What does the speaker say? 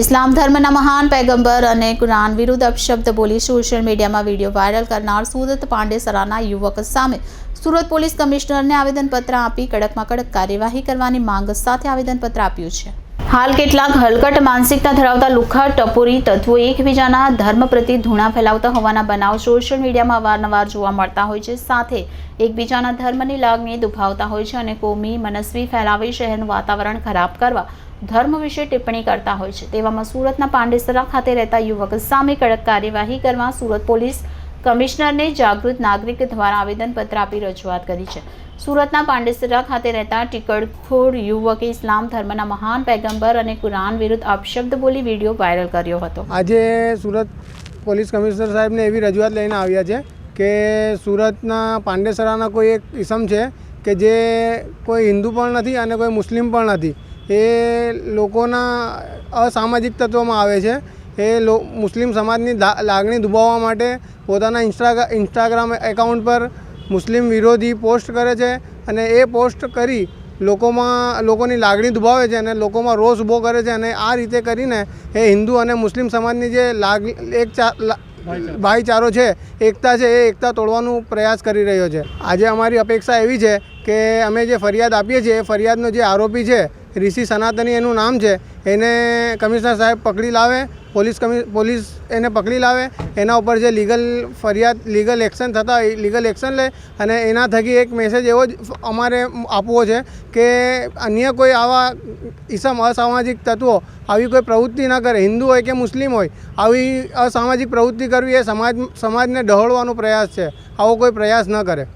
ઇસ્લામ ધર્મના મહાન પૈગંબર અને કુરાન વિરુદ્ધ અપશબ્દ બોલી સોશિયલ મીડિયામાં વીડિયો વાયરલ કરનાર સુરત પાંડેસરાના યુવક સામે સુરત પોલીસ કમિશનરને આવેદનપત્ર આપી કડકમાં કડક કાર્યવાહી કરવાની માંગ સાથે આવેદનપત્ર આપ્યું છે. હાલ કેટલાક હલકટ માનસિકતા ધરાવતા લુખા, ટપોરી તત્વો એકબીજાના ધર્મ પ્રતિ ધૂણા ફેલાવતા હોવાના બનાવ સોશિયલ મીડિયામાં અવારનવાર જોવા મળતા હોય છે. સાથે એકબીજાના ધર્મની લાગણી દુભાવતા હોય છે અને કોમી, મનસ્વી ફેલાવી શહેરનું વાતાવરણ ખરાબ કરવા ધર્મ વિશે ટિપ્પણી કરતા હોય છે. તેવામાં સુરતના પાંડેસરા ખાતે રહેતા યુવક સામે કડક કાર્યવાહી કરવા સુરત પોલીસ કમિશનરને જાગૃત નાગરિક દ્વારા આવેદનપત્ર આપી રજૂઆત કરી છે. સુરતના પાંડેસરા ખાતે રહેતા ટીકડખોડ યુવકે ઇસ્લામ ધર્મના મહાન પૈગંબર અને કુરાન વિરુદ્ધ અપશબ્દ બોલી વીડિયો વાયરલ કર્યો હતો. આજે સુરત પોલીસ કમિશનર સાહેબને એવી રજૂઆત લઈને આવ્યા છે કે સુરતના પાંડેસરાના કોઈ એક ઇસમ છે કે જે કોઈ હિન્દુ પણ નથી અને કોઈ મુસ્લિમ પણ નથી. એ લોકોના અસામાજિક તત્વોમાં આવે છે. એ લો, મુસ્લિમ સમાજની લાગણી દુભાવવા માટે પોતાના ઇન્સ્ટા ઇન્સ્ટાગ્રામ એકાઉન્ટ પર મુસ્લિમ વિરોધી પોસ્ટ કરે છે અને એ પોસ્ટ કરી લોકોમાં, લોકોની લાગણી દુભાવે છે અને લોકોમાં રોષ ઊભો કરે છે અને આ રીતે કરીને એ હિન્દુ અને મુસ્લિમ સમાજની જે લાગ, એક ભાઈચારો છે, એકતા છે એ એકતા તોડવાનું પ્રયાસ કરી રહ્યો છે. આજે અમારી અપેક્ષા એવી છે કે અમે જે ફરિયાદ આપીએ છીએ, એ ફરિયાદનો જે આરોપી છે ઋષિ સનાતની એનું નામ છે. એને કમિશનર સાહેબ પકડી લાવે, પોલીસ કમિ, પોલીસ એને પકડી લાવે. એના ઉપર જે લીગલ ફરિયાદ, લીગલ એક્શન થતા હોય, લીગલ એક્શન લે અને એના થકી એક મેસેજ એવો જ અમારે આપવો છે કે અન્ય કોઈ આવા ઈસમ અસામાજિક તત્વો આવી કોઈ પ્રવૃત્તિ ન કરે, હિન્દુ હોય કે મુસ્લિમ હોય, આવી અસામાજિક પ્રવૃત્તિ કરવી એ સમાજ, સમાજને ડહોળવાનો પ્રયાસ છે. આવો કોઈ પ્રયાસ ન કરે.